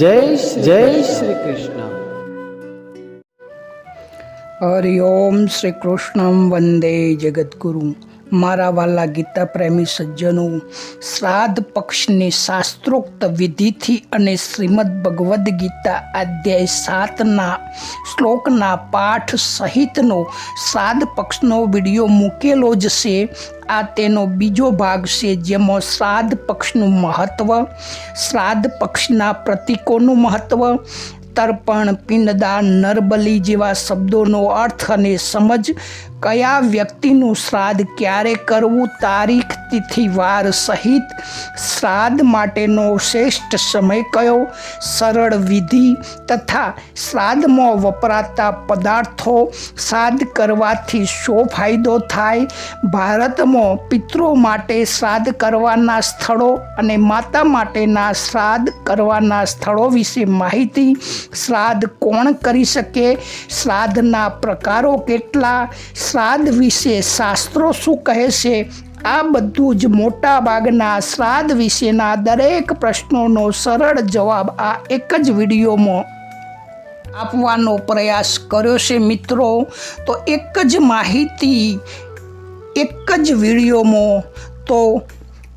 जय जय श्रीकृष्ण हरि ओं श्रीकृष्णं वन्दे जगद्गुरुम्। મારા વાલા ગીતા પ્રેમી સજ્જનો, શ્રાદ્ધ પક્ષની શાસ્ત્રોક્ત વિધિથી અને શ્રીમદ ભગવદ્ ગીતા અધ્યાય સાતના શ્લોકના પાઠ સહિતનો શ્રાદ્ધ પક્ષનો વીડિયો મૂકેલો જ છે. આ તેનો બીજો ભાગ છે જેમાં શ્રાદ્ધ પક્ષનું મહત્ત્વ શ્રાદ્ધ પક્ષના પ્રતીકોનું મહત્ત્વ તર્પણ, પિંડદાન, નરબલી જેવા શબ્દોનો અર્થ અને સમજ કયા વ્યક્તિનું શ્રાદ્ધ ક્યારે કરવું, તારીખ, તિથિ, વાર સહિત શ્રાદ્ધ માટેનો શ્રેષ્ઠ સમય કયો? સરળ વિધિ તથા શ્રાદ્ધમાં વપરાતા પદાર્થો શ્રાદ્ધ કરવાથી શો ફાયદો થાય? ભારતમાં પિતૃ માટે શ્રાદ્ધ કરવાના સ્થળો અને માતા માટેના શ્રાદ્ધ કરવાના સ્થળો વિશે માહિતી શ્રાદ્ધ કોણ કરી શકે? શ્રાદ્ધના પ્રકારો કેટલા? શ્રાદ્ધ વિશે શાસ્ત્રો શું કહે છે? આ બધું જ મોટા ભાગના શ્રાદ્ધ વિશેના દરેક પ્રશ્નોનો સરળ જવાબ આ એક જ વિડીયોમાં આપવાનો પ્રયાસ કર્યો છે મિત્રો. તો એક જ માહિતી, એક જ વિડીયોમાં તો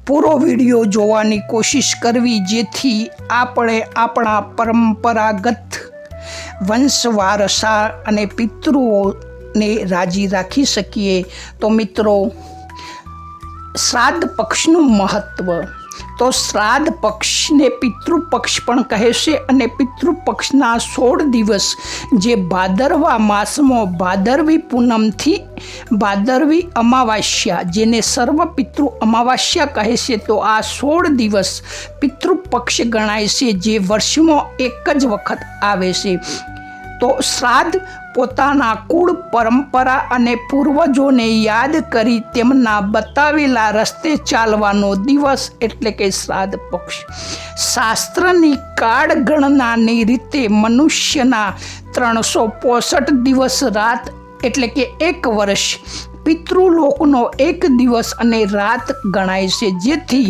પૂરો વીડિયો જોવાની કોશિશ કરવી, જેથી આપણે આપણા પરંપરાગત વંશ વારસા અને પિતૃઓને રાજી રાખી શકીએ. તો મિત્રો, શ્રાદ્ધ પક્ષનું મહત્ત્વ તો શ્રાદ્ધ પક્ષને પિતૃપક્ષ પણ કહે અને પિતૃપક્ષના સોળ દિવસ જે ભાદરવા માસમાં ભાદરવી પૂનમથી ભાદરવી અમાવાસ્યા જેને સર્વ પિતૃ અમાવાસ્યા કહે છે, તો આ સોળ દિવસ પિતૃપક્ષ ગણાય છે, જે વર્ષમાં એક જ વખત આવે છે. તો શ્રાદ્ધ પોતાના કુળ પરંપરા અને પૂર્વજોને યાદ કરી તેમના બતાવેલા રસ્તે ચાલવાનો દિવસ એટલે કે શ્રાદ્ધ પક્ષ. શાસ્ત્રની કાળ ગણનાની રીતે મનુષ્યના ત્રણસો પોસઠ દિવસ રાત એટલે કે એક વર્ષ પિતૃલોકનો એક દિવસ અને રાત ગણાય છે. જેથી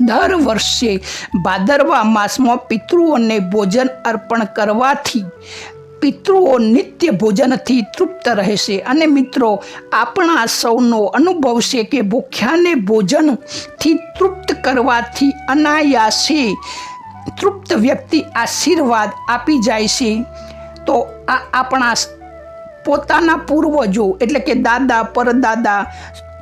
દર વર્ષે ભાદરવા માસમાં પિતૃઓને ભોજન અર્પણ કરવાથી પિતૃઓ નિત્ય ભોજનથી તૃપ્ત રહેશે. અને મિત્રો, આપણા સૌનો અનુભવ છે કે ભૂખ્યાને ભોજનથી તૃપ્ત કરવાથી અનાયાસે તૃપ્ત વ્યક્તિ આશીર્વાદ આપી જાય છે. તો આ આપણા પોતાના પૂર્વજો, એટલે કે દાદા, પરદાદા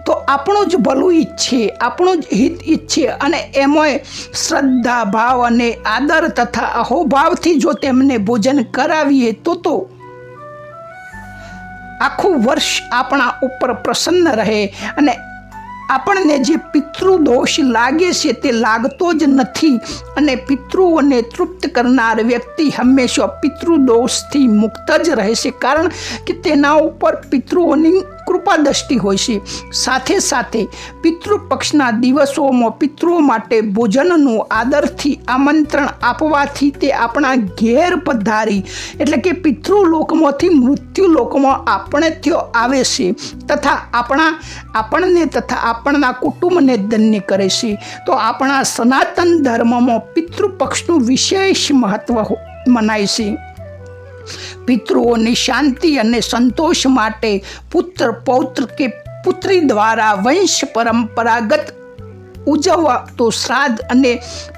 તો આપણું જ ભલું ઈચ્છીએ આપણું જ હિત ઈચ્છીએ અને એમાંય શ્રદ્ધા, ભાવ અને આદર તથા અહોભાવથી જો તેમને ભોજન કરાવીએ તો તો આખું વર્ષ આપણા ઉપર પ્રસન્ન રહે અને આપણને જે પિતૃદોષ લાગે છે તે લાગતો જ નથી અને પિતૃઓને તૃપ્ત કરનાર વ્યક્તિ હંમેશા પિતૃદોષથી મુક્ત જ રહેશે કારણ કે તેના ઉપર પિતૃઓની કૃપા દ્રષ્ટિ હોય છે. સાથે સાથે પિતૃપક્ષના દિવસોમાં પિતૃઓ માટે ભોજનનું આદરથી આમંત્રણ આપવાથી તે આપણા ઘેર પધારી, એટલે કે પિતૃલોકમાંથી મૃત્યુલોકમાં આપણે ત્યાં આવે છે તથા આપણા, આપણને તથા આપણના કુટુંબને ધન્ય કરે છે. તો આપણા સનાતન ધર્મમાં પિતૃપક્ષનું વિશેષ મહત્ત્વ મનાય છે. પિતૃઓની શાંતિ અને સંતોષ માટે પુત્ર પૌત્ર કે પુત્રી દ્વારા વંશ પરંપરાગત ઉજવવા તો શ્રાદ્ધ અને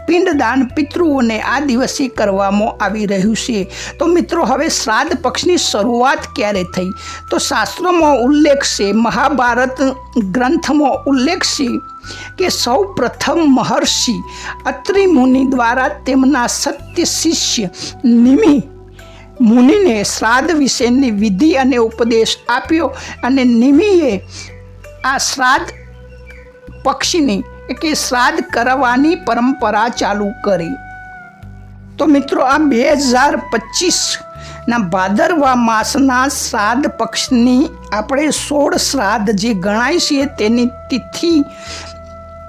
પિંડદાન પિતૃઓને આ દિવસે કરવામાં આવી રહ્યું છે. તો મિત્રો, હવે શ્રાદ્ધ પક્ષની શરૂઆત ક્યારે થઈ? તો શાસ્ત્રોમાં ઉલ્લેખ છે, મહાભારત ગ્રંથમાં ઉલ્લેખ છે કે સૌ પ્રથમ મહર્ષિ અત્રિ મુનિ દ્વારા તેમના સત્ય શિષ્ય નિમિ મુનિને શ્રાદ્ધ વિશેની વિધિ અને ઉપદેશ આપ્યો અને નિમિએ આ શ્રાદ્ધ પક્ષીની કે શ્રાદ્ધ કરવાની પરંપરા ચાલુ કરી. તો મિત્રો આ બે હજાર પચીસના ભાદરવા માસના શ્રાદ્ધ પક્ષની આપણે સોળ શ્રાદ્ધ જે ગણાય છે તેની તિથિ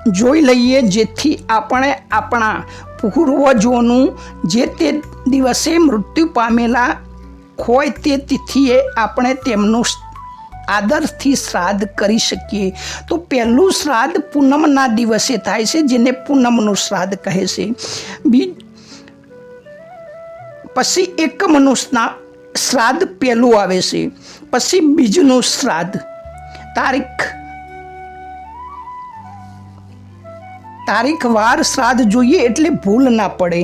જોઈ લઈએ જેથી આપણે આપણા પૂર્વજોનું જે તે દિવસે મૃત્યુ પામેલા હોય તે તિથિએ આપણે તેમનું આદરથી શ્રાદ્ધ કરી શકીએ. તો પહેલું શ્રાદ્ધ પૂનમના દિવસે થાય છે, જેને પૂનમનું શ્રાદ્ધ કહે છે. બી, પછી એકમનું શ્રાદ્ધ પહેલું આવે છે. પછી બીજનું શ્રાદ્ધ. તારીખ તારીખ વાર શ્રાદ્ધ જોઈએ એટલે ભૂલ ના પડે.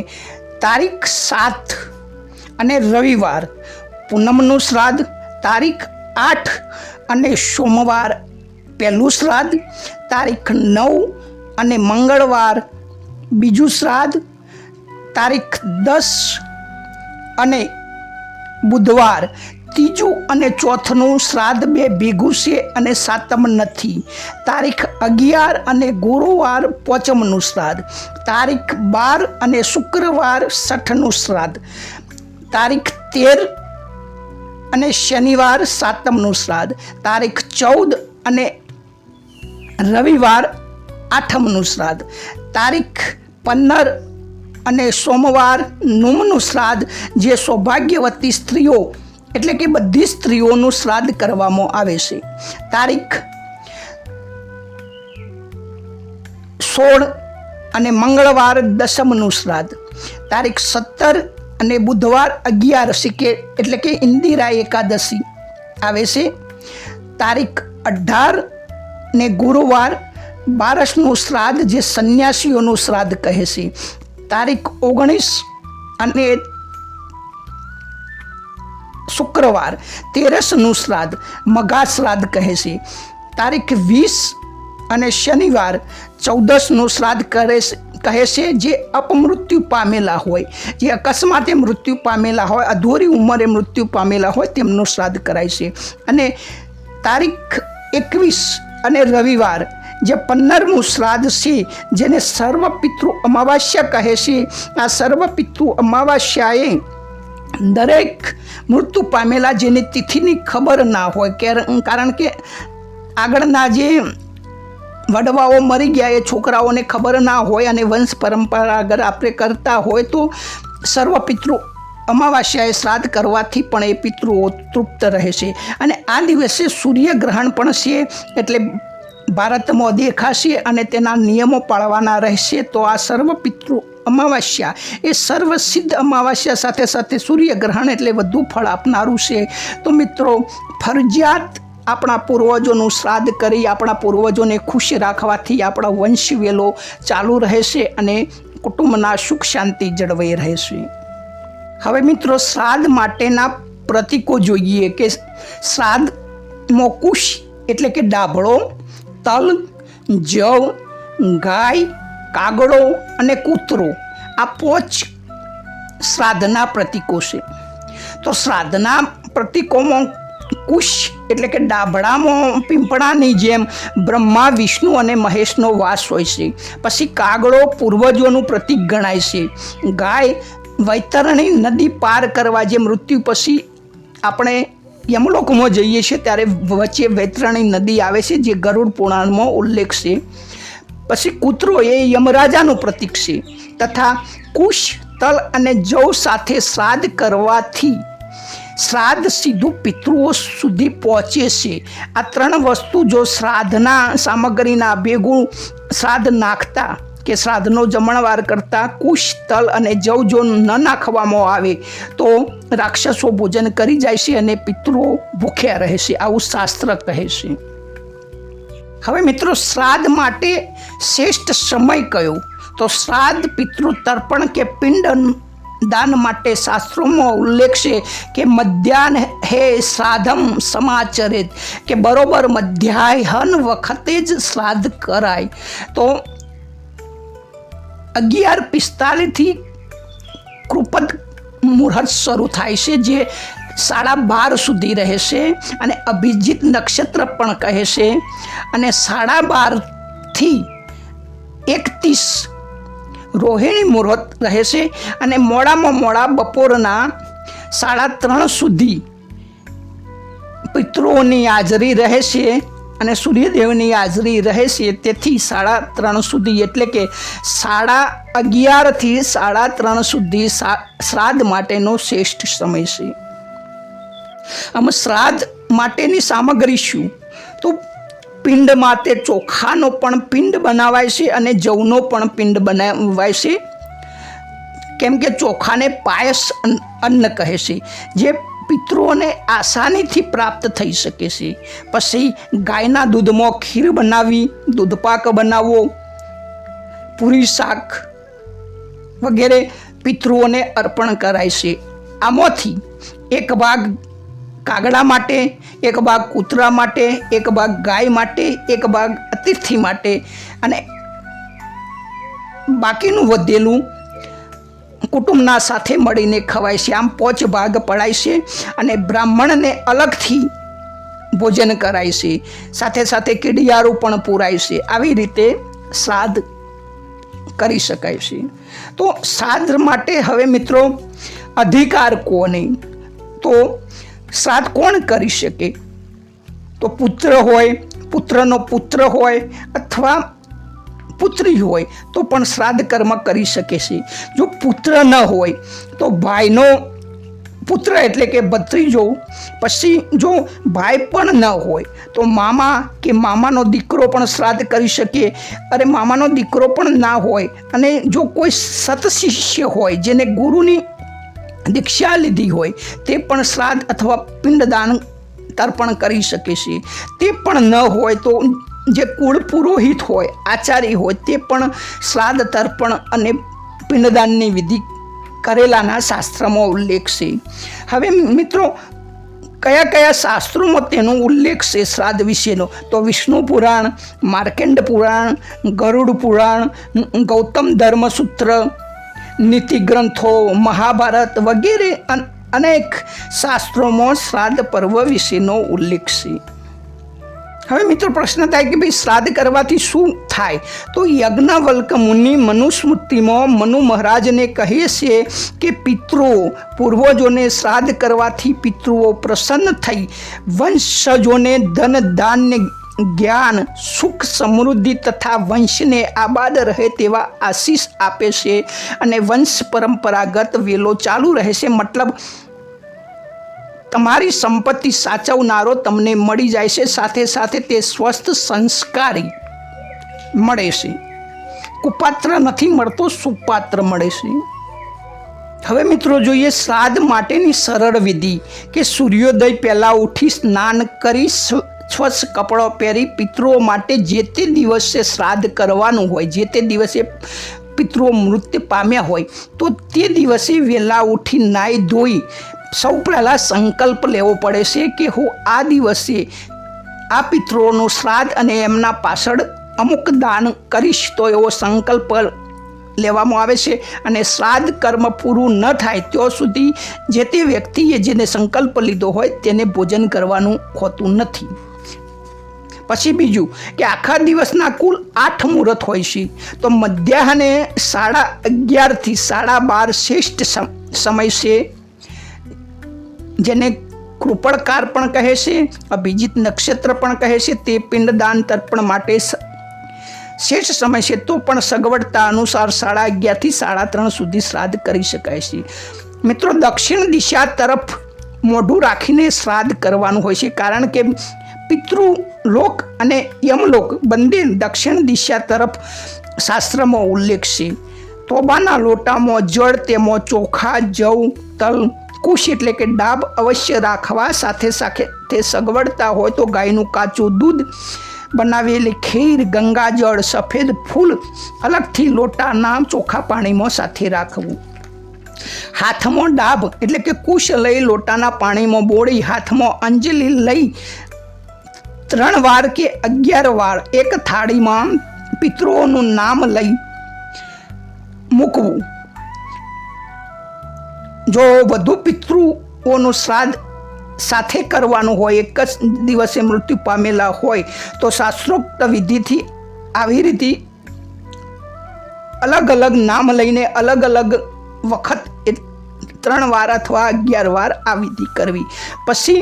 તારીખ સાત અને રવિવાર પૂનમનું શ્રાદ્ધ, તારીખ આઠ અને સોમવાર પહેલું શ્રાદ્ધ, તારીખ નવ અને મંગળવાર બીજું શ્રાદ્ધ, તારીખ દસ અને બુધવાર ત્રીજું અને ચોથનું શ્રાદ્ધ બે ભેગું છે અને સાતમ નથી. તારીખ અગિયાર અને ગુરુવાર પોચમનું શ્રાદ્ધ. તારીખ બાર અને શુક્રવાર છઠનું શ્રાદ્ધ. તારીખ તેર અને શનિવાર સાતમનું શ્રાદ્ધ. તારીખ ચૌદ અને રવિવાર આઠમનું શ્રાદ્ધ. તારીખ પંદર અને સોમવાર નુમનું શ્રાદ્ધ. જે સૌભાગ્યવતી સ્ત્રીઓ એટલે કે બધી સ્ત્રીઓનું શ્રાદ્ધ કરવામાં આવે છે. તારીખ સોળ અને મંગળવાર દસમનું શ્રાદ્ધ. તારીખ સત્તર અને બુધવાર અગિયારસી કે એટલે કે ઇન્દિરા એકાદશી આવે છે. તારીખ અઢાર ને ગુરુવાર બારસનું શ્રાદ્ધ જે સંન્યાસીઓનું શ્રાદ્ધ કહે છે. તારીખ ઓગણીસ અને શુક્રવાર તેરસનું શ્રાદ્ધ મઘા શ્રાદ્ધ કહે છે. તારીખ વીસ અને શનિવાર ચૌદસનું શ્રાદ્ધ કરે કહે છે જે અપમૃત્યુ પામેલા હોય. જે અકસ્માતે મૃત્યુ પામેલા હોય, અધૂરી ઉંમરે મૃત્યુ પામેલા હોય તેમનું શ્રાદ્ધ કરાય છે. અને તારીખ એકવીસ અને રવિવાર જે પંદરમું શ્રાદ્ધ છે, જેને સર્વ પિતૃ અમાવાસ્યા કહે છે. આ સર્વ પિતૃ અમાવાસ્યાએ દરેક મૃત્યુ પામેલા જેની તિથિની ખબર ના હોય, કે કારણ કે આગળના જે વડવાઓ મરી ગયા એ છોકરાઓને ખબર ના હોય અને વંશ પરંપરા અગર આપણે કરતા હોય તો સર્વ પિતૃ અમાવાસ્યાએ શ્રાદ્ધ કરવાથી પણ એ પિતૃઓ તૃપ્ત રહે છે અને આ દિવસે સૂર્યગ્રહણ પણ છે, એટલે ભારતમાં દેખાશે અને તેના નિયમો પાળવાના રહેશે. તો આ સર્વ પિતૃ અમાવાસ્યા. એ સર્વસિદ્ધ અમાવાસ્યા સાથે સાથે સૂર્યગ્રહણ એટલે વધુ ફળ આપનારું છે. તો મિત્રો, ફરજિયાત આપણા પૂર્વજોનું શ્રાદ્ધ કરી, આપણા પૂર્વજોને ખુશ રાખવાથી આપણા વંશ વેલો ચાલુ રહેશે અને કુટુંબના સુખ શાંતિ જળવાઈ રહેશે. હવે મિત્રો, શ્રાદ્ધ માટેના પ્રતીકો જોઈએ કે શ્રાદ્ધમાં કુશ એટલે કે ડાભળો, તલ, જવ, ગાય કાગડો અને કૂતરો, આ પોચ શ્રાદ્ધના પ્રતીકો છે. તો શ્રાદ્ધના પ્રતીકોમાં કુશ એટલે કે ડાભડામાં પીંપળાની જેમ બ્રહ્મા, વિષ્ણુ અને મહેશનો વાસ હોય છે. પછી કાગડો પૂર્વજોનું પ્રતીક ગણાય છે. ગાય વૈતરણી નદી પાર કરવા જે મૃત્યુ પછી આપણે યમલોકમાં જઈએ છીએ, ત્યારે વચ્ચે વૈતરણી નદી આવે છે, જે ગરુડ પુરાણમાં ઉલ્લેખ છે. પછી કૂતરો એ યમરાજાનું પ્રતીક છે. તથા કુશ, તલ અને જવ સાથે શ્રાદ્ધ કરવાથી શ્રાદ્ધ સીધું પિતૃઓ સુધી પહોંચે છે. આ ત્રણ વસ્તુ જો શ્રાદ્ધના સામગ્રીના ભેગું શ્રાદ્ધ નાખતા કે શ્રાદ્ધનો જમણવાર કરતા કુશ, તલ અને જવ જો ન નાખવામાં આવે તો રાક્ષસો ભોજન કરી જાય છે અને પિતૃઓ ભૂખ્યા રહે છે. આવું શાસ્ત્ર કહે છે. હવે મિત્રો, શ્રાદ્ધ માટે શ્રેષ્ઠ સમય કયો? તો શ્રાદ્ધ પિતૃ તર્પણ કે પિંડ દાન માટે શાસ્ત્રોમાં ઉલ્લેખ છે કે મધ્યાહન હે શ્રાદ્ધમ સમાચરિત, કે બરોબર મધ્યાહન વખતે જ શ્રાદ્ધ કરાય. તો અગિયાર પિસ્તાલીસથી કૃપદ મુહૂર્ત શરૂ થાય છે, જે સાડા બાર સુધી રહેશે અને અભિજીત નક્ષત્ર પણ કહે છે અને સાડા બારથી એકત્રીસ રોહિણી મુહૂર્ત રહેશે અને મોડામાં મોડા બપોરના સાડા ત્રણ સુધી પિતૃઓની હાજરી રહેશે અને સૂર્યદેવની હાજરી રહેશે. તેથી સાડા ત્રણ સુધી એટલે કે સાડા અગિયારથી સાડા ત્રણ સુધી શ્રાદ્ધ માટેનો શ્રેષ્ઠ સમય છે. આમ શ્રાદ્ધ માટેની સામગ્રી શું? તો પિંડ માટે ચોખાનો પણ પિંડ બનાવાય છે અને જવનો પણ પિંડ બનાવાય છે. કેમ કે ચોખાને પાયસ અન્ન- કહે છે, જે પિતૃઓને આસાનીથી પ્રાપ્ત થઈ શકે છે. પછી ગાયના દૂધમાં ખીર બનાવી, દૂધપાક બનાવવો પૂરી શાક વગેરે પિતૃઓને અર્પણ કરાય છે. આમાંથી એક ભાગ કાગડા માટે, એક ભાગ કૂતરા માટે, એક ભાગ ગાય માટે, એક ભાગ અતિથિ માટે. અને બાકીનું વધેલું કુટુંબના સાથે મળીને ખવાય છે. આમ પોચ ભાગ પડાય છે અને બ્રાહ્મણને અલગથી ભોજન કરાય છે. સાથે સાથે કીડિયારું પણ પૂરાય છે. આવી રીતે શ્રાદ્ધ કરી શકાય છે. તો શ્રાદ્ધ માટે હવે મિત્રો અધિકાર કોને? તો શ્રાદ્ધ કોણ કરી શકે? તો પુત્ર હોય, પુત્રનો પુત્ર હોય, અથવા પુત્રી હોય, તો પણ શ્રાદ્ધ કર્મ કરી શકે છે. જો પુત્ર ન હોય, તો ભાઈનો પુત્ર એટલે કે ભત્રીજો, પછી જો ભાઈ પણ ન હોય, તો મામા કે મામાનો દીકરો પણ શ્રાદ્ધ કરી શકે. અરે મામાનો દીકરો પણ ના હોય, અને જો કોઈ સતશિષ્ય હોય, જેને ગુરુની દીક્ષા લીધી હોય, તે પણ શ્રાદ્ધ અથવા પિંડદાન તર્પણ કરી શકે છે. તે પણ ન હોય તો જે કુળ પુરોહિત હોય આચાર્ય હોય, તે પણ શ્રાદ્ધ તર્પણ અને પિંડદાનની વિધિ કરેલાના શાસ્ત્રમાં ઉલ્લેખ છે. હવે મિત્રો, કયા કયા શાસ્ત્રોમાં તેનો ઉલ્લેખ છે શ્રાદ્ધ વિશેનો? તો વિષ્ણુ પુરાણ, માર્કેન્ડ પુરાણ, ગરુડ પુરાણ, ગૌતમ ધર્મસૂત્ર નીતિ ગ્રંથો મહાભારત વગેરે અનેક શાસ્ત્રોમાં શ્રાદ્ધ પર્વ વિશેનો ઉલ્લેખ છે. હવે મિત્રો પ્રશ્ન થાય કે ભાઈ શ્રાદ્ધ કરવાથી શું થાય? તો યજ્ઞવલ્ક મુનિ મનુસ્મૃતિમાં મનુ મહારાજને કહે છે કે પિતૃઓ પૂર્વજોને શ્રાદ્ધ કરવાથી પિતૃઓ પ્રસન્ન થઈ. વંશજોને ધન ધાન્ય જ્ઞાન, સુખ, સમૃદ્ધિ તથા વંશને આબાદ રહે તેવા આશીષ આપે છે અને વંશ પરંપરાગત વેલો ચાલુ રહેશે મતલબ, તમારી સંપત્તિ સાચવનારો તમને મળી જાય છે. સાથે સાથે તે સ્વસ્થ સંસ્કારી મળે છે. કુપાત્ર નથી મળતો, સુપાત્ર મળે છે. હવે મિત્રો જોઈએ શ્રાદ્ધ માટેની સરળ વિધિ કે સૂર્યોદય પહેલાં ઉઠી સ્નાન કરી સ્વચ્છ કપડો પહેરી પિતૃઓ માટે જે તે દિવસે શ્રાદ્ધ કરવાનું હોય, જે તે દિવસે પિતૃઓ મૃત્યુ પામ્યા હોય, તો તે દિવસે વહેલા ઉઠી નાહી ધોઈ સૌ પહેલાં સંકલ્પ લેવો પડે છે કે હું આ દિવસે આ પિતૃઓનું શ્રાદ્ધ અને એમના પાછળ અમુક દાન કરીશ, તો એવો સંકલ્પ લેવામાં આવે છે. અને શ્રાદ્ધ કર્મ પૂરું ન થાય, ત્યાં સુધી જે તે વ્યક્તિએ જેને સંકલ્પ લીધો હોય, તેને ભોજન કરવાનું હોતું નથી. પછી બીજું કે આખા દિવસના કુલ આઠ મુહૂર્ત હોય છે. તો મધ્યાહને સાડા અગિયારથી સાડા બાર શ્રેષ્ઠ સમ- સમય છે. જેને કૃપણકાર પણ કહે છે, અભિજીત નક્ષત્ર પણ કહે છે, તે પિંડદાન તર્પણ માટે શ્રેષ્ઠ સમય છે. તો પણ સગવડતા અનુસાર સાડા અગિયારથી સાડા ત્રણ સુધી શ્રાદ્ધ કરી શકાય છે. મિત્રો, દક્ષિણ દિશા તરફ મોઢું રાખીને શ્રાદ્ધ કરવાનું હોય છે. કારણ કે પિતૃલોક અને યમલોક બંને દક્ષિણ દિશા તરફ શાસ્ત્રમાં ઉલ્લેખ છે. તોબાના લોટામાં જળ તેમાં ચોખા, જવ, તલ, કુશ એટલે કે ડાબ અવશ્ય રાખવા સાથે સાથે સગવડતા હોય તો ગાયનું કાચું દૂધ બનાવેલી ખીર, ગંગાજળ, સફેદ ફૂલ અલગથી લોટાના ચોખા પાણીમાં સાથે રાખવું. હાથમાં ડાબ એટલે કે કુશ લઈ લોટાના પાણીમાં બોળી હાથમાં અંજલિ લઈ ત્રણ વાર કે અગિયાર વાર એક થાળીમાં પિતૃઓનું નામ લઈ મૂકવું. જો વધુ પિતૃઓનું શ્રાદ્ધ સાથે કરવાનું હોય, એક જ દિવસે મૃત્યુ પામેલા હોય, તો શાસ્ત્રોક્ત વિધિથી આવી રીતે અલગ અલગ નામ લઈને અલગ અલગ વખત એ ત્રણ વાર અથવા અગિયાર વાર આ વિધિ કરવી. પછી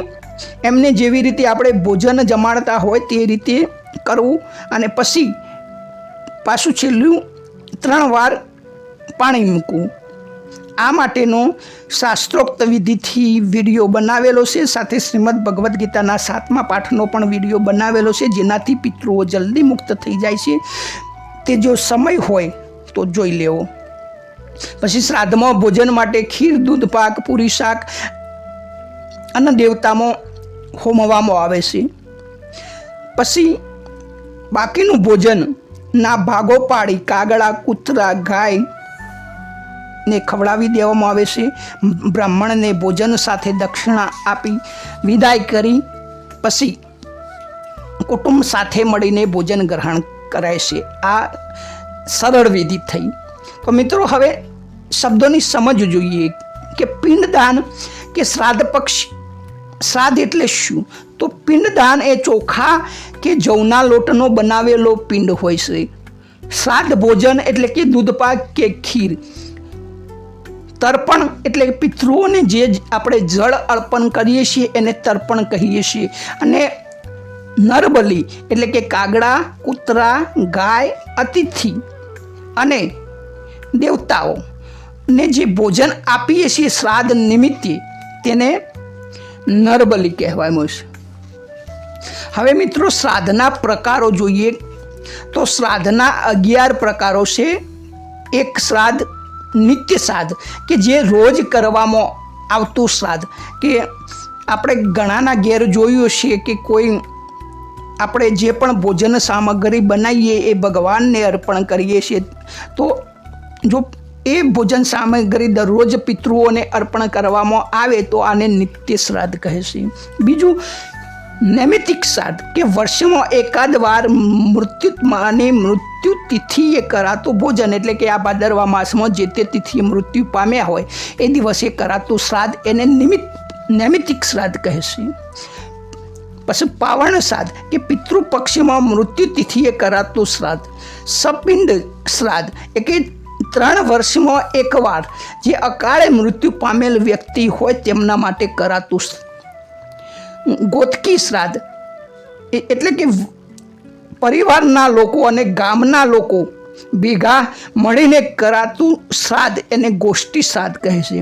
એમને જેવી રીતે આપણે ભોજન જમાડતા હોય તે રીતે કરવું અને પછી પાછું છેલ્લું ત્રણ વાર પાણી મૂકવું. આ માટેનો શાસ્ત્રોક્ત વિધિથી વીડિયો બનાવેલો છે. સાથે શ્રીમદ ભગવદ્ ગીતાના સાતમા પાઠનો પણ વીડિયો બનાવેલો છે, જેનાથી પિતૃઓ જલ્દી મુક્ત થઈ જાય છે. તે જો સમય હોય તો જોઈ લેવો. પછી શ્રાદ્ધમાં ભોજન માટે ખીર, દૂધ, પાક, પૂરી શાક અને દેવતામાં હોમવામાં આવે છે. પછી બાકીનું ભોજન ના ભાગો પાડી કાગડા કૂતરા, ગાય ને ખવડાવી દેવામાં આવે છે. બ્રાહ્મણને ભોજન સાથે દક્ષિણા આપી વિદાય કરી. પછી કુટુંબ સાથે મળીને ભોજન ગ્રહણ કરાય છે. આ સરળ વિધિ થઈ. તો મિત્રો, હવે શબ્દોની સમજ જોઈએ કે પિંડદાન કે શ્રાદ્ધ પક્ષ શ્રાદ્ધ એટલે શું? તો પિંડદાન એ ચોખા કે જવના લોટનો બનાવેલો પિંડ હોય છે. શ્રાદ્ધ ભોજન એટલે કે દૂધપાક કે ખીર. તર્પણ એટલે પિતૃઓને જે આપણે જળ અર્પણ કરીએ છીએ એને તર્પણ કહીએ છીએ. અને નરબલી એટલે કે કાગડા, કૂતરા, ગાય, અતિથિ અને દેવતાઓ ને જે ભોજન આપીએ છીએ શ્રાદ્ધ નિમિત્તે તેને નરબલી કહેવાય છે હવે મિત્રો શ્રાદ્ધના પ્રકારો જોઈએ. તો શ્રાદ્ધના અગિયાર પ્રકારો છે. એક શ્રાદ્ધ, નિત્ય શ્રાદ્ધ, કે જે રોજ કરવામાં આવતું શ્રાદ્ધ. કે આપણે ઘણાના ઘેર જોયું છે કે કોઈ આપણે જે પણ ભોજન સામગ્રી બનાવીએ એ ભગવાનને અર્પણ કરીએ છીએ. તો જો એ ભોજન સામગ્રી દરરોજ પિતૃઓને અર્પણ કરવામાં આવે તો આને નિત્ય શ્રાદ્ધ કહે છે. બીજું, નૈમિતિક શ્રાદ્ધ કે વર્ષમાં એકાદ વાર મૃત્યુ અને મૃત્યુ તિથિએ કરાતું ભોજન એટલે કે આ ભાદરવા માસમાં જે તે તિથિએ મૃત્યુ પામ્યા હોય એ દિવસે કરાતું શ્રાદ્ધ એને નિમિત્ત, નૈમિતિક શ્રાદ્ધ કહે છે. પછી પાવણ શ્રાદ્ધ કે પિતૃ પક્ષમાં મૃત્યુ તિથિએ કરાતું શ્રાદ્ધ. સપિંડ શ્રાદ્ધ એ કે ત્રણ વર્ષમાં એકવાર જે અકાળે મૃત્યુ પામેલ વ્યક્તિ હોય તેમના માટે કરાતું ગોતકી શ્રાદ્ધ. એટલે કે પરિવારના લોકો અને ગામના લોકો ભેગા મળીને કરાતું શ્રાદ્ધ એને ગોષ્ઠી શ્રાદ્ધ કહે છે.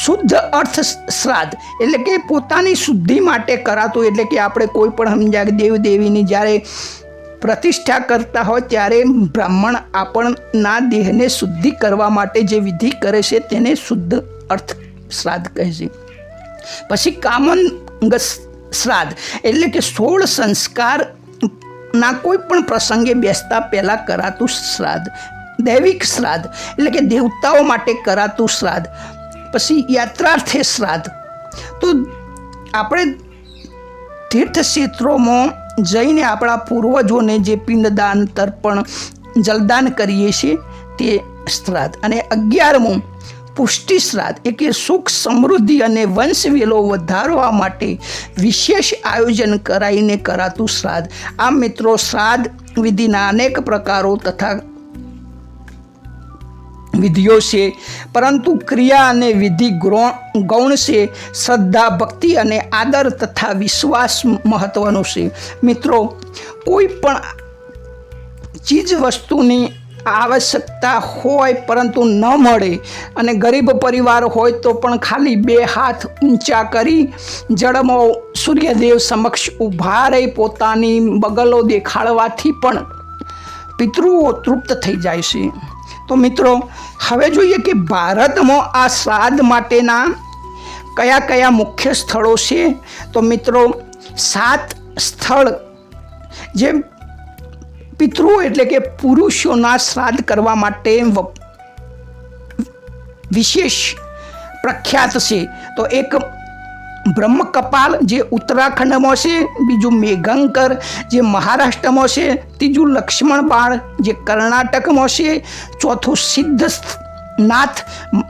શુદ્ધ અર્થ શ્રાદ્ધ એટલે કે પોતાની શુદ્ધિ માટે કરાતું, એટલે કે આપણે કોઈ પણ સમજ્યા દેવ દેવીની જ્યારે પ્રતિષ્ઠા કરતા હોય ત્યારે બ્રાહ્મણ આપણના દેહને શુદ્ધિ કરવા માટે જે વિધિ કરે છે તેને શુદ્ધ અર્થ શ્રાદ્ધ કહે છે. પછી કામંગ શ્રાદ્ધ એટલે કે સોળ સંસ્કાર ના કોઈ પણ પ્રસંગે બેસતા પહેલાં કરાતું શ્રાદ્ધ. દૈવિક શ્રાદ્ધ એટલે કે દેવતાઓ માટે કરાતું શ્રાદ્ધ. પછી યાત્રાર્થે શ્રાદ્ધ. તો આપણે તીર્થ ક્ષેત્રોમાં જઈને આપણા પૂર્વજોને જે પિંડદાન, તર્પણ, જલદાન કરીએ છીએ તે શ્રાદ્ધ. અને અગિયારમું, પુષ્ટિ શ્રાદ્ધ, એ કે સુખ સમૃદ્ધિ અને વંશવેલો વધારવા માટે વિશેષ આયોજન કરાઈને કરાતું શ્રાદ્ધ. આ મિત્રો, શ્રાદ્ધ વિધિના અનેક પ્રકારો તથા વિધિઓ છે. પરંતુ ક્રિયા અને વિધિ ગૌણ છે. શ્રદ્ધા, ભક્તિ અને આદર તથા વિશ્વાસ મહત્ત્વનો છે. મિત્રો, કોઈ પણ ચીજ વસ્તુની આવશ્યકતા હોય પરંતુ ન મળે અને ગરીબ પરિવાર હોય તો પણ ખાલી બે હાથ ઊંચા કરી જડમો સૂર્યદેવ સમક્ષ ઊભા રહી પોતાની બગલો દેખાડવાથી પણ પિતૃઓ તૃપ્ત થઈ જાય છે. તો મિત્રો, હવે જોઈએ કે ભારતમાં આ શ્રાદ્ધ માટેના કયા કયા મુખ્ય સ્થળો છે? તો મિત્રો, સાત સ્થળ જે પિતૃઓ એટલે કે પુરુષોના શ્રાદ્ધ કરવા માટે વિશેષ પ્રખ્યાત છે. તો એક બ્રહ્મકપાલ, જે ઉત્તરાખંડમાં છે, બીજું મેઘંકર, જે મહારાષ્ટ્રમાં છે, ત્રીજું લક્ષ્મણ બાળ જે કર્ણાટકમાં છે, ચોથું સિદ્ધનાથ,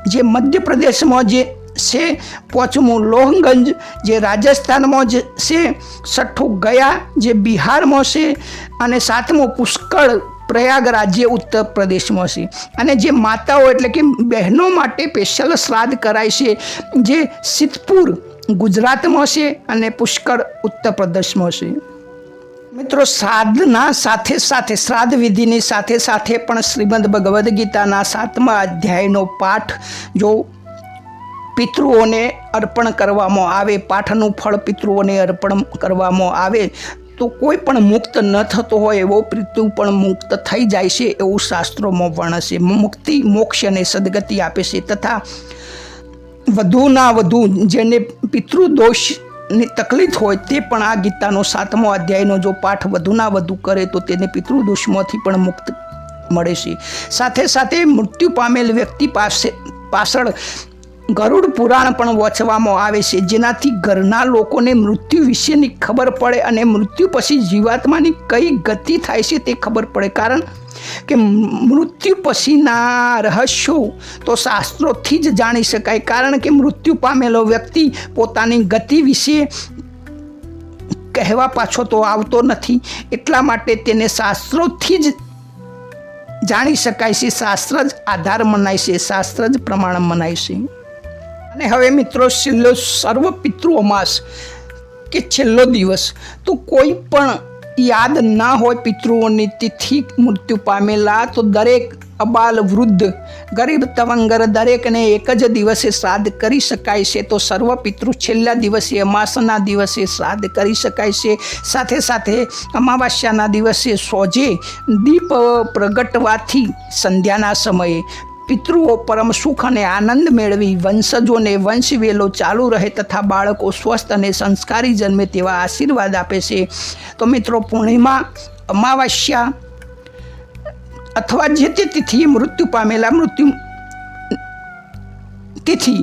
જે મધ્યપ્રદેશમાં જે છે, પાંચમું લોહગંજ, જે રાજસ્થાનમાં જે છે, છઠ્ઠું ગયા, જે બિહારમાં છે, અને સાતમું પુષ્કળ પ્રયાગરાજ, જે ઉત્તર પ્રદેશમાં છે. અને જે માતાઓ એટલે કે બહેનો માટે સ્પેશિયલ શ્રાદ્ધ કરાય છે, જે સિદ્ધપુર ગુજરાતમાં છે અને પુષ્કળ ઉત્તર પ્રદેશમાં છે મિત્રો શ્રાદ્ધના સાથે સાથે, શ્રાદ્ધ વિધિની સાથે સાથે પણ શ્રીમદ ભગવદ્ ગીતાના સાતમા અધ્યાયનો પાઠ જો પિતૃઓને અર્પણ કરવામાં આવે, પાઠનું ફળ પિતૃઓને અર્પણ કરવામાં આવે, તો કોઈ પણ મુક્ત ન થતો હોય, એવો પિતૃ પણ મુક્ત થઈ જાય છે એવું શાસ્ત્રોમાં વર્ણશે મુક્તિ, મોક્ષ અને સદગતિ આપે છે તથા વધુના વધુ જેને પિતૃદોષની તકલીફ હોય તે પણ આ ગીતાનો સાતમો અધ્યાયનો જો પાઠ વધુના વધુ કરે તો તેને પિતૃદોષમાંથી પણ મુક્ત મળે છે. સાથે સાથે મૃત્યુ પામેલ વ્યક્તિ પાસે પાછળ ગરુડ પુરાણ પણ વાંચવામાં આવે છે. જેનાથી ઘરના લોકોને મૃત્યુ વિશેની ખબર પડે અને મૃત્યુ પછી જીવાત્માની કઈ ગતિ થાય છે તે ખબર પડે. કારણ કે મૃત્યુ પછીના રહસ્યો તો શાસ્ત્રોથી જ જાણી શકાય. કારણ કે મૃત્યુ પામેલો વ્યક્તિ પોતાની ગતિ વિશે કહેવા પાછો તો આવતો નથી. એટલા માટે તેને શાસ્ત્રોથી જ જાણી શકાય છે. શાસ્ત્ર જ આધાર મનાય છે. શાસ્ત્ર જ પ્રમાણ મનાય છે. અને હવે મિત્રો છેલ્લો સર્વ પિતૃ અમાસ કે છેલ્લો દિવસ તો કોઈ પણ યાદ ના હોય પિતૃઓની તિથિ મૃત્યુ પામેલા, તો દરેક અબાલ વૃદ્ધ, ગરીબ તવંગર દરેકને એક જ દિવસે શ્રાદ્ધ કરી શકાય છે. તો સર્વ પિતૃ છેલ્લા દિવસે, અમાસના દિવસે શ્રાદ્ધ કરી શકાય છે. સાથે સાથે અમાવાસ્યાના દિવસે સોજે દીપ પ્રગટવાથી સંધ્યાના સમયે પિતૃઓ પરમ સુખ અને આનંદ મેળવી વંશજોને વંશવેલો ચાલુ રહે તથા બાળકો સ્વસ્થ અને સંસ્કારી જન્મે તેવા આશીર્વાદ આપે છે. તો મિત્રો, પૂર્ણિમા અમાવાસ્યા અથવા જે તે તિથિએ મૃત્યુ પામેલા મૃત્યુ તિથિ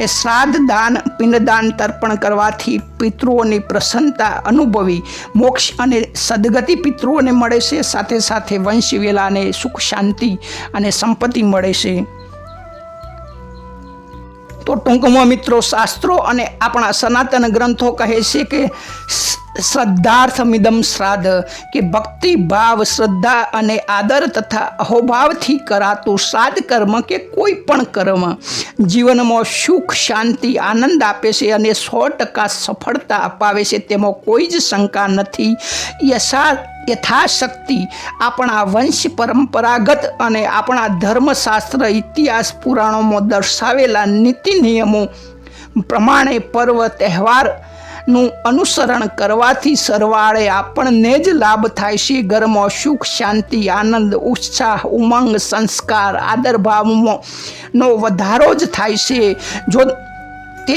એ શ્રાદ્ધ દાન, પિંડદાન, તર્પણ કરવાથી પિતૃઓની પ્રસન્નતા અનુભવી. મોક્ષ અને સદગતિ પિતૃઓને મળે છે. સાથે સાથે વંશવેલાને સુખ, શાંતિ અને સંપત્તિ મળે છે. તો ટૂંકમાં મિત્રો શાસ્ત્રો અને આપણા સનાતન ગ્રંથો કહે છે કે શ્રદ્ધાર્થમિદમ શ્રાદ્ધ કે ભક્તિ ભાવ, શ્રદ્ધા અને આદર તથા અહોભાવથી કરાતું શ્રાદ્ધ કર્મ કે કોઈ પણ કર્મ. જીવનમાં સુખ, શાંતિ, આનંદ આપે છે અને સો ટકા સફળતા અપાવે છે તેમાં કોઈ જ શંકા નથી. યશા, યથાશક્તિ આપણા વંશ પરંપરાગત અને આપણા ધર્મશાસ્ત્ર, ઇતિહાસ, પુરાણોમાં દર્શાવેલા નીતિ નિયમો પ્રમાણે પર્વ, તહેવાર નું અનુસરણ કરવાથી સરવાળે આપણને જ લાભ થાય. છે ઘરમાં સુખ, શાંતિ, આનંદ, ઉત્સાહ, ઉમંગ, સંસ્કાર, આદરભાવનો વધારો જ થાય છે. જો તે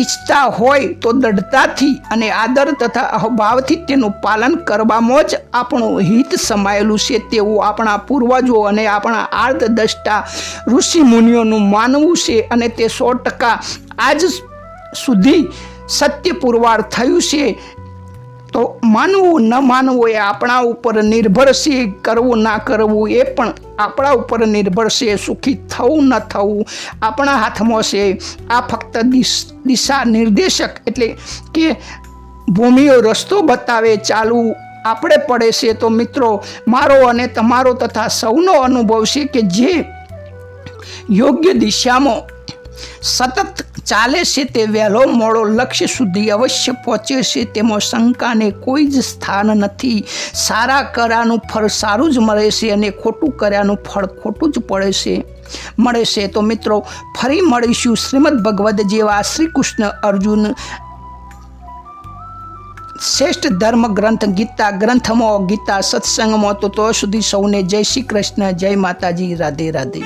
ઈચ્છતા હોય તો દૃઢતાથી અને આદર તથા અહભાવથી તેનું પાલન કરવામાં જ આપણું હિત સમાયેલું છે. તેવું આપણા પૂર્વજો અને આપણા આર્ધદ્રષ્ટા ઋષિ મુનિઓનું માનવું છે અને તે સો ટકા આજ સુધી સત્ય પુરવાર થયું છે, તો માનવું ન માનવું એ આપણા ઉપર નિર્ભર છે, કરવું ના કરવું એ પણ આપણા ઉપર નિર્ભર છે, સુખી થવું ન થવું આપણા હાથમાં છે. આ ફક્ત દિશા નિર્દેશક એટલે કે ભૂમિઓ રસ્તો બતાવે, ચાલવું આપણે પડે છે. તો મિત્રો, મારો અને તમારો તથા સૌનો અનુભવ છે કે જે યોગ્ય દિશામાં સતત ચાલે છે તે વહેલો મોડો લક્ષ્ય સુધી અવશ્ય પહોંચે છે. તેમાં શંકાને કોઈ જ સ્થાન નથી. સારા કર્યાનું ફળ સારું જ મળે છે અને ખોટું કર્યાનું ફળ ખોટું જ પડે છે. મળે છે તો મિત્રો, ફરી મળીશું શ્રીમદ ભગવદ જેવા શ્રી કૃષ્ણ અર્જુન શ્રેષ્ઠ ધર્મ ગ્રંથ, ગીતા ગ્રંથમાં, ગીતા સત્સંગમાં. તો તો સુધી સૌને જય શ્રી કૃષ્ણ, જય માતાજી. રાધે રાધે.